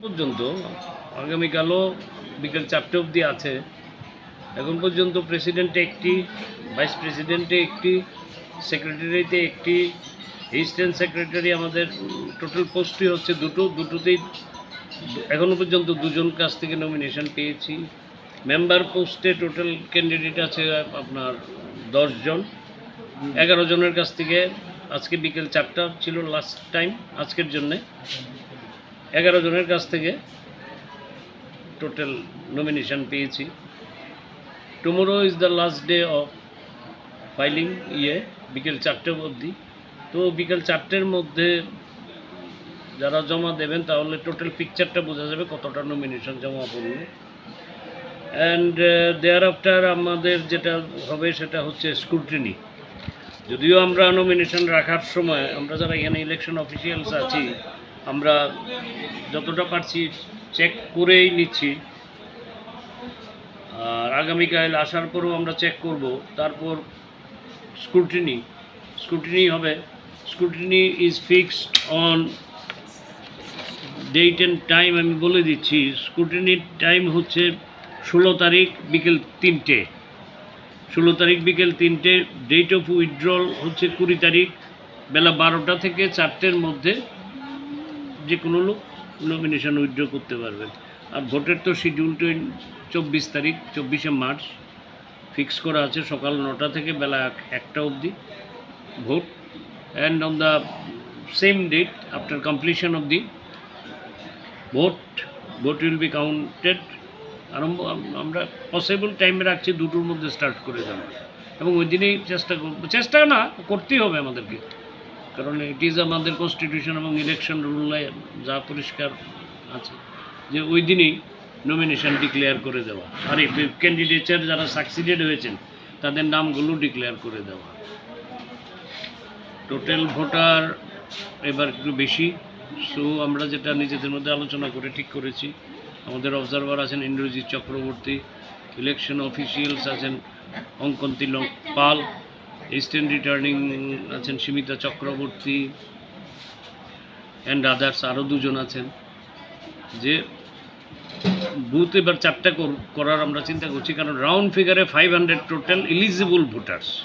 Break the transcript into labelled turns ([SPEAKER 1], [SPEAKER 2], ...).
[SPEAKER 1] পর্যন্ত আগামীকালও বিকেল চারটে অবধি আছে। এখন পর্যন্ত প্রেসিডেন্টে একটি ভাইস প্রেসিডেন্টে একটি সেক্রেটারিতে একটি অ্যাসিস্ট্যান্ট সেক্রেটারি আমাদের টোটাল পোস্টই হচ্ছে দুটো দুটোতেই দু- এখনও পর্যন্ত দুজন কাছ থেকে নমিনেশন পেয়েছি। মেম্বার পোস্টে টোটাল ক্যান্ডিডেট আছে আপনার দশজন। এগারো জনের কাছ থেকে আজকে বিকেল চারটা ছিল লাস্ট টাইম আজকের জন্যে। এগারো জনের কাছ থেকে টোটাল নমিনেশন পেয়েছি। Tomorrow is the last day of filing ইয়ে বিকেল চারটে অবধি। তো বিকেল চারটের মধ্যে যারা জমা দেবেন, তাহলে টোটাল পিকচারটা বোঝা যাবে কতটা নমিনেশন জমা পড়ল। অ্যান্ড দেয়ার আফটার আমাদের যেটা হবে সেটা হচ্ছে স্ক্রুটিনি যদিও আমরা নমিনেশন রাখার সময়, আমরা যারা এখানে ইলেকশন অফিসিয়ালস আছি আমরা যতটা পারছি চেক করেই নিচ্ছি। আর আগামীকাল আসার পরেও আমরা চেক করব। তারপর স্ক্রুটিনি স্ক্রুটিনি হবে। Scrutiny is fixed on date and time আমি বলে দিচ্ছি। স্ক্রুটিনির টাইম হচ্ছে ষোলো তারিখ বিকেল তিনটে। ষোলো তারিখ বিকেল তিনটে ডেট অফ উইথড্রল হচ্ছে কুড়ি তারিখ, বেলা বারোটা থেকে চারটের মধ্যে যে কোনো লোক নমিনেশন উইথড্র করতে পারবেন আর ভোটের তো শিডিউল চব্বিশ তারিখ, চব্বিশে মার্চ। ফিক্স করা আছে সকাল নটা থেকে বেলা এক- একটা অবধি। Vote and on the same date after completion of the vote vote will be counted আরম্ভ, আমরা পসিবল টাইমে রাখছি, দুটোর মধ্যে স্টার্ট করে দেওয়া এবং ওই দিনেই চেষ্টা করব। চেষ্টা না, করতেই হবে আমাদেরকে। কারণ ইট ইজ আমাদের কনস্টিটিউশন এবং ইলেকশন রুলে যা পরিষ্কার আছে। যে ওই দিনেই নমিনেশন ডিক্লেয়ার করে দেওয়া। আর এই ক্যান্ডিডেটের যারা সাকসিডেড হয়েছেন, তাদের নামগুলো ডিক্লেয়ার করে দেওয়া। টোটাল ভোটার এবার একটু বেশি। সো আমরা যেটা নিজেদের মধ্যে আলোচনা করে ঠিক করেছি। আমাদের অবজারভার আছেন ইন্দ্রজিৎ চক্রবর্তী ইলেকশন অফিসিয়ালস আছেন অঙ্কন তিলক পাল। ইস্টার্ন রিটার্নিং আছেন সীমিতা চক্রবর্তী অ্যান্ড আদার্স আরও দুজন আছেন। যে বুথ এবার চারটা কর- করার আমরা চিন্তা করছি, কারণ round ফিগারে five hundred total eligible voters